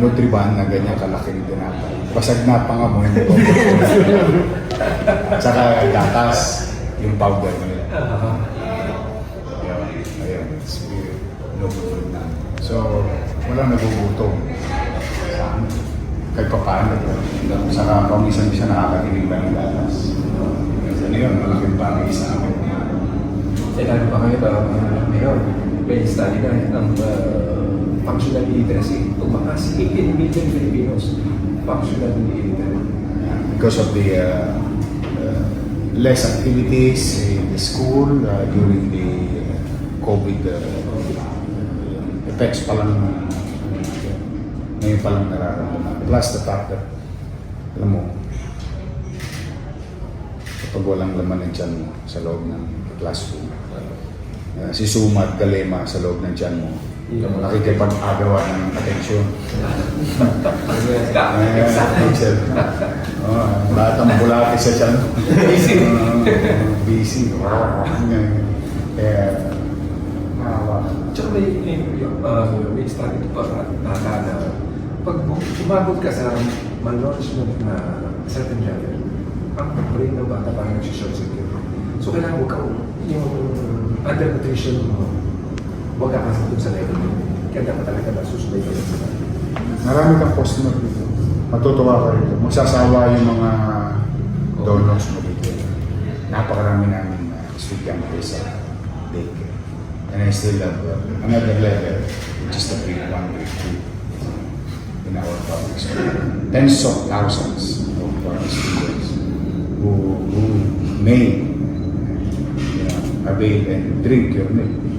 Nutriban na ganyan kalaking tinapay. Basag na pa nga mo hindi ko. Tsaka gatas, yung powder nila. Ah, Ayun, ayun. Food na. So, walang nagugutom sa amin. Kahit pa paano. Saka paminsan-minsan nakakakinig ba ng gatas. Ano yun, malaking bagay sa amin. kailangan pa kayo ba uh, ngayon? May study na ang uh, functional illiteracy. Tumakas 18 million Filipinos functional illiterate. because of the uh, uh, less activities in the school uh, during the uh, COVID uh, effects pa lang uh, ngayon pa lang nararamdaman. Plus the fact that, alam mo, kapag walang laman ng tiyan mo sa loob ng classroom, uh, si Suma at Galema sa loob ng tiyan mo, nakikipag-agawa ng atensyon. Oh, lahat ng bulati sa tiyan. Busy. Busy. Kaya, maawa. Tsaka may, may, uh, may study pa tata na pag umabot ka sa malnourishment na certain level, ang brain ng bata parang nag-short circuit. So kailangan huwag ka, yung undernutrition mo, huwag ka kasi dun sa level mo. Kaya dapat talaga na susunod ka sa Marami kang customer dito. Matutuwa ka rito. Magsasawa yung mga donors mo dito. Napakarami namin uh, estudyante sa daycare. And I still have uh, another level, which is the grade 1, grade 2 in our public school. Tens of thousands of uh, students who, who may you know, avail and drink your milk.